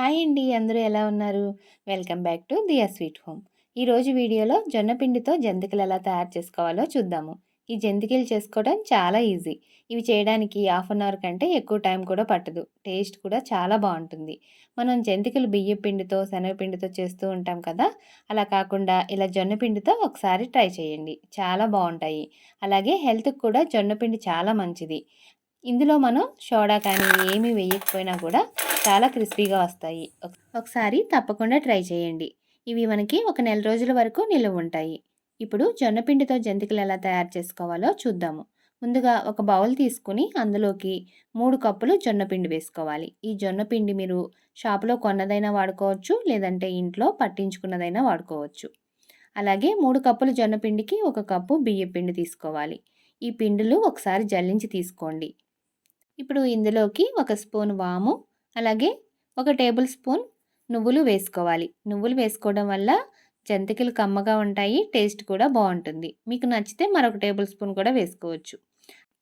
Hi అండి అందరూ ఎలా ఉన్నారు? Welcome back to Diya sweet home. ఈరోజు వీడియోలో జొన్నపిండితో జంతికలు ఎలా తయారు చేసుకోవాలో చూద్దాము. ఈ జంతికలు చేసుకోవడం చాలా ఈజీ. ఇవి చేయడానికి హాఫ్ అన్ అవర్ కంటే ఎక్కువ టైం కూడా పట్టదు. టేస్ట్ కూడా చాలా బాగుంటుంది. మనం జంతికలు బియ్య పిండితో శనగపిండితో చేస్తూ ఉంటాం కదా? అలా కాకుండా ఇలా జొన్నపిండితో ఒకసారి ట్రై చేయండి. చాలా బాగుంటాయి. అలాగే హెల్త్కి కూడా జొన్నపిండి చాలా మంచిది. ఇందులో మనం సోడా కానీ ఏమీ వేయకపోయినా కూడా చాలా క్రిస్పీగా వస్తాయి. ఒకసారి తప్పకుండా ట్రై చేయండి. ఇవి మనకి ఒక నెల రోజుల వరకు నిల్వ ఉంటాయి. ఇప్పుడు జొన్నపిండితో జంతికలు ఎలా తయారు చేసుకోవాలో చూద్దాము. ముందుగా ఒక బౌల్ తీసుకుని అందులోకి మూడు కప్పులు జొన్నపిండి వేసుకోవాలి. ఈ జొన్నపిండి మీరు షాపులో కొన్నదైనా వాడుకోవచ్చు లేదంటే ఇంట్లో పట్టించుకున్నదైనా వాడుకోవచ్చు. అలాగే మూడు కప్పులు జొన్నపిండికి ఒక కప్పు బియ్య పిండి తీసుకోవాలి. ఈ పిండిలు ఒకసారి జల్లించి తీసుకోండి. ఇప్పుడు ఇందులోకి ఒక స్పూన్ వాము అలాగే ఒక టేబుల్ స్పూన్ నువ్వులు వేసుకోవాలి. నువ్వులు వేసుకోవడం వల్ల జంతికలు కమ్మగా ఉంటాయి టేస్ట్ కూడా బాగుంటుంది. మీకు నచ్చితే మరొక టేబుల్ స్పూన్ కూడా వేసుకోవచ్చు.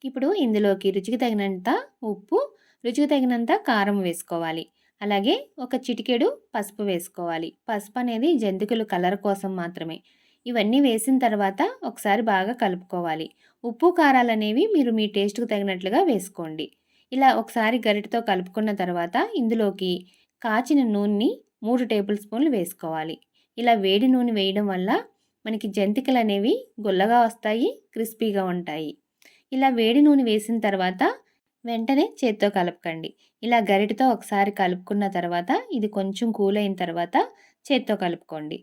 ఇప్పుడు ఇందులోకి రుచికి తగినంత ఉప్పు రుచికి తగినంత కారం వేసుకోవాలి. అలాగే ఒక చిటికెడు పసుపు వేసుకోవాలి. పసుపు అనేది జంతికలు కలర్ కోసం మాత్రమే. ఇవన్నీ వేసిన తర్వాత ఒకసారి బాగా కలుపుకోవాలి. ఉప్పు కారాలు అనేవి మీరు మీ టేస్ట్కు తగినట్లుగా వేసుకోండి. ఇలా ఒకసారి గరిటతో కలుపుకున్న తర్వాత ఇందులోకి కాచిన నూనెని మూడు టేబుల్ స్పూన్లు వేసుకోవాలి. ఇలా వేడి నూనె వేయడం వల్ల మనకి జంతికలు అనేవి గుల్లగా వస్తాయి క్రిస్పీగా ఉంటాయి. ఇలా వేడి నూనె వేసిన తర్వాత వెంటనే చేత్తో కలపకండి. ఇలా గరిటతో ఒకసారి కలుపుకున్న తర్వాత ఇది కొంచెం కూల్ అయిన తర్వాత చేత్తో కలుపుకోండి.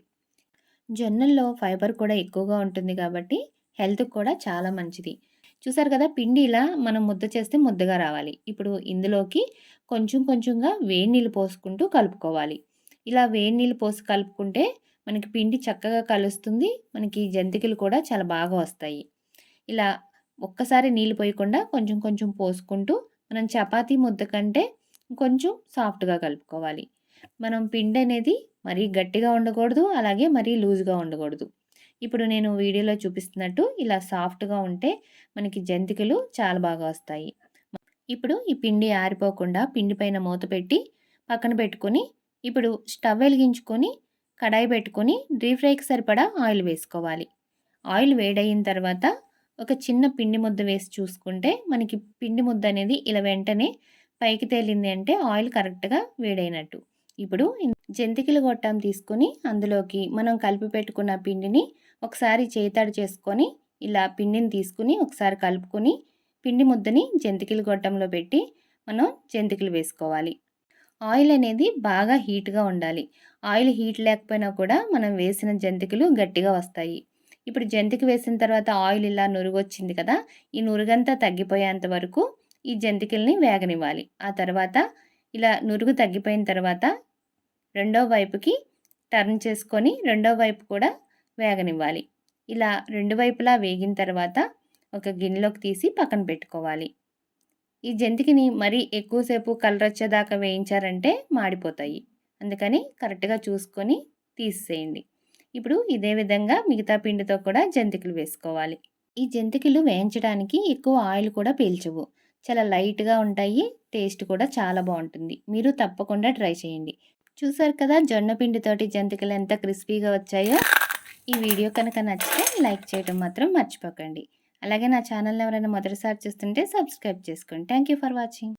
జొన్నల్లో ఫైబర్ కూడా ఎక్కువగా ఉంటుంది కాబట్టి హెల్త్కి కూడా చాలా మంచిది. చూసారు కదా! పిండి ఇలా మనం ముద్ద చేస్తే ముద్దగా రావాలి. ఇప్పుడు ఇందులోకి కొంచెం కొంచెంగా వేడి నీళ్ళు పోసుకుంటూ కలుపుకోవాలి. ఇలా వేడి నీళ్ళు పోసి కలుపుకుంటే మనకి పిండి చక్కగా కలుస్తుంది. మనకి జంతికలు కూడా చాలా బాగా వస్తాయి. ఇలా ఒక్కసారి నీళ్ళు పోయకుండా కొంచెం కొంచెం పోసుకుంటూ మనం చపాతీ ముద్ద కంటే కొంచెం సాఫ్ట్గా కలుపుకోవాలి. మనం పిండి అనేది మరీ గట్టిగా ఉండకూడదు అలాగే మరీ లూజ్గా ఉండకూడదు. ఇప్పుడు నేను వీడియోలో చూపిస్తున్నట్టు ఇలా సాఫ్ట్గా ఉంటే మనకి జంతికలు చాలా బాగా వస్తాయి. ఇప్పుడు ఈ పిండి ఆరిపోకుండా పిండి పైన మూత పెట్టి పక్కన పెట్టుకొని ఇప్పుడు స్టవ్ వెలిగించుకొని కడాయి పెట్టుకొని డీప్ ఫ్రైకి సరిపడా ఆయిల్ వేసుకోవాలి. ఆయిల్ వేడయిన తర్వాత ఒక చిన్న పిండి ముద్ద వేసి చూసుకుంటే మనకి పిండి ముద్ద అనేది ఇలా వెంటనే పైకి తేలింది అంటే ఆయిల్ కరెక్ట్గా వేడైనట్టు. ఇప్పుడు జంతికలు గొట్టం తీసుకొని అందులోకి మనం కలిపి పెట్టుకున్న పిండిని ఒకసారి చేతాడు చేసుకొని ఇలా పిండిని తీసుకుని ఒకసారి కలుపుకొని పిండి ముద్దని జంతికలు గొట్టంలో పెట్టి మనం జంతికలు వేసుకోవాలి. ఆయిల్ అనేది బాగా హీట్గా ఉండాలి. ఆయిల్ హీట్ లేకపోయినా కూడా మనం వేసిన జంతికలు గట్టిగా వస్తాయి. ఇప్పుడు జంతిక వేసిన తర్వాత ఆయిల్ ఇలా నురుగు వచ్చింది కదా ఈ నురుగంతా తగ్గిపోయేంత వరకు ఈ జంతికల్ని వేగనివ్వాలి. ఆ తర్వాత ఇలా నురుగు తగ్గిపోయిన తర్వాత రెండో వైపుకి టర్న్ చేసుకొని రెండో వైపు కూడా వేగనివ్వాలి. ఇలా రెండు వైపులా వేగిన తర్వాత ఒక గిన్నెలోకి తీసి పక్కన పెట్టుకోవాలి. ఈ జంతికిని మరీ ఎక్కువసేపు కలర్ వచ్చేదాకా వేయించారంటే మాడిపోతాయి. అందుకని కరెక్ట్గా చూసుకొని తీసేయండి. ఇప్పుడు ఇదే విధంగా మిగతా పిండితో కూడా జంతికలు వేసుకోవాలి. ఈ జంతికలు వేయించడానికి ఎక్కువ ఆయిల్ కూడా పీల్చవు. చాలా లైట్గా ఉంటాయి టేస్ట్ కూడా చాలా బాగుంటుంది. మీరు తప్పకుండా ట్రై చేయండి. చూసారు కదా జొన్నపిండితోటి జంతికలు ఎంత క్రిస్పీగా వచ్చాయో? ఈ వీడియో కనుక నచ్చితే లైక్ చేయడం మాత్రం మర్చిపోకండి. అలాగే నా ఛానల్ ఎవరైనా మొదటిసారి చూస్తుంటే సబ్స్క్రైబ్ చేసుకోండి థ్యాంక్ ఫర్ వాచింగ్.